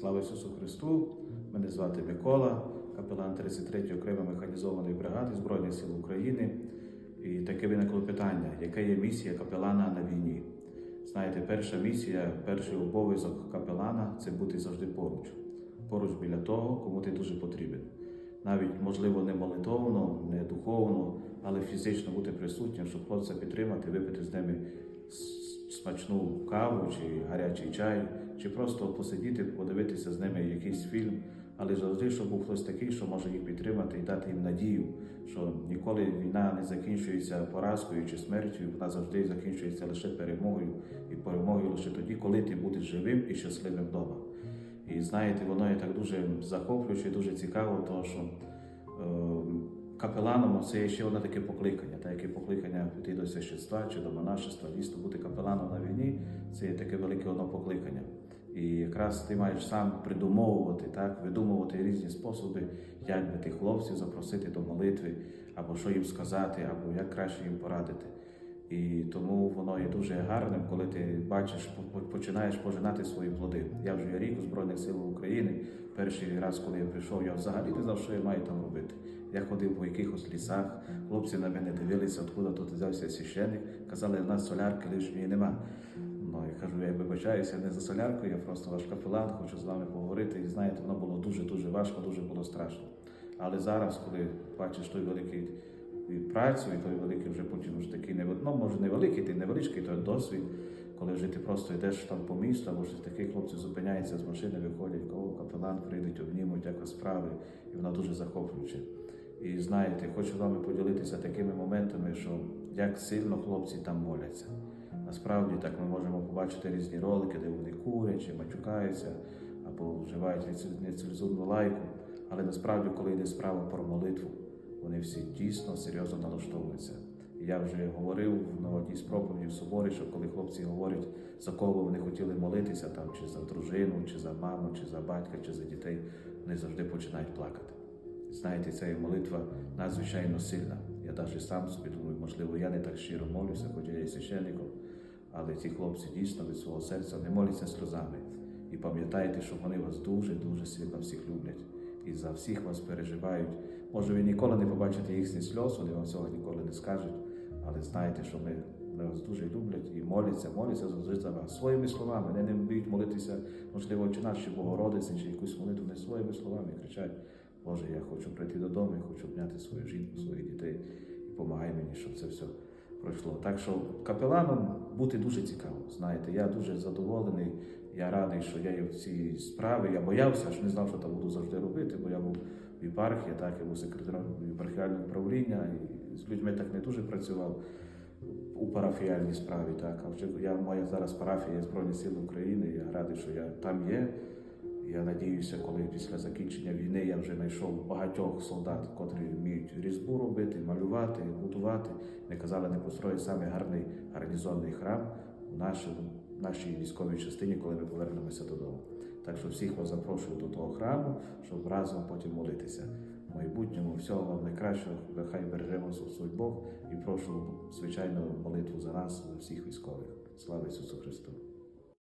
Слава Ісусу Христу! Мене звати Микола, капелан 33-ї окремої механізованої бригади Збройних сил України. І таке виникло питання, яка є місія капелана на війні? Знаєте, перша місія, перший обов'язок капелана це бути завжди поруч. Поруч біля того, кому ти дуже потрібен. Навіть, можливо, не молитовно, не духовно, але фізично бути присутнім, щоб хлопця підтримати, випити з ними смачну каву чи гарячий чай, чи просто посидіти, подивитися з ними якийсь фільм, але завжди, щоб був хтось такий, що може їх підтримати і дати їм надію, що ніколи війна не закінчується поразкою чи смертю, вона завжди закінчується лише перемогою, і перемогою лише тоді, коли ти будеш живим і щасливим вдома. І знаєте, воно є так дуже захоплююче, дуже цікаво, тому що е, капеланом це є ще одне таке покликання, та яке покликання піти до священства чи до монашества, дійсно бути капеланом на війні, це є таке велике одно покликання. І якраз ти маєш сам придумовувати, так, видумувати різні способи, як би тих хлопців запросити до молитви, або що їм сказати, або як краще їм порадити. І тому воно є дуже гарним, коли ти бачиш, по- по- починаєш пожинати свої плоди. Я вже є рік у Збройних сил України. Перший раз, коли я прийшов, я взагалі не знав, що я маю там робити. Я ходив по якихось лісах, хлопці на мене дивилися, откуда тут взявся священник. Казали, в нас солярки лишньої нема. Ну, я кажу, я вибачаюся не за солярку, я просто ваш капелан, хочу з вами поговорити. І знаєте, воно було дуже-дуже важко, дуже було страшно. Але зараз, коли бачиш той великий працю, і той великий вже потім вже такий не ну, може невеликий, ти невеличкий той досвід, коли вже ти просто йдеш там по місту, або ж такі хлопці зупиняються з машини, виходять, кого капелан прийдуть, обнімуть, як справи, і воно дуже захоплююче. І знаєте, хочу вами поділитися такими моментами, що як сильно хлопці там моляться. Насправді так ми можемо побачити різні ролики, де вони курять чи матюкаються або вживають нецензурну лайку. Але насправді, коли йде справа про молитву, вони всі дійсно серйозно налаштовуються. Я вже говорив на одній з проповідей в соборі, що коли хлопці говорять, за кого вони хотіли молитися, там чи за дружину, чи за маму, чи за батька, чи за дітей, вони завжди починають плакати. Знаєте, ця молитва надзвичайно сильна. Я навіть сам собі думаю, можливо, я не так щиро молюся, хоч я є священником, але ці хлопці дійсно від свого серця не моляться сльозами. І пам'ятайте, що вони вас дуже-дуже сильно всіх люблять і за всіх вас переживають. Може, ви ніколи не побачите їхні сльоз, вони вам цього ніколи не скажуть, але знайте, що ми вони вас дуже люблять і моляться, моляться завжди за вас своїми словами. Вони не вміють молитися, можливо, чи чи Богородиці, чи якусь молитву, не своїми словами кричать. Боже, я хочу прийти додому, я хочу обняти свою жінку, своїх дітей і допомагай мені, щоб це все пройшло. Так що капеланом бути дуже цікаво. Знаєте, я дуже задоволений. Я радий, що я є в цій справі. Я боявся, що не знав, що там буду завжди робити, бо я був в єпархії, так я був секретарем єпархіального управління і з людьми так не дуже працював у парафіальній справі. Так, а я моя зараз парафія Збройні Сили України. Я радий, що я там є. Я надіюся, коли після закінчення війни я вже знайшов багатьох солдат, котрі вміють різьбу робити, малювати, будувати. Не казали, не построїть саме гарний гарнізонний храм у нашому, нашій військовій частині, коли ми повернемося додому. Так що всіх вас запрошую до того храму, щоб разом потім молитися. В майбутньому всього вам найкращого, хай береже вас Господь Бог і прошу звичайно молитву за нас, за всіх військових. Слава Ісусу Христу!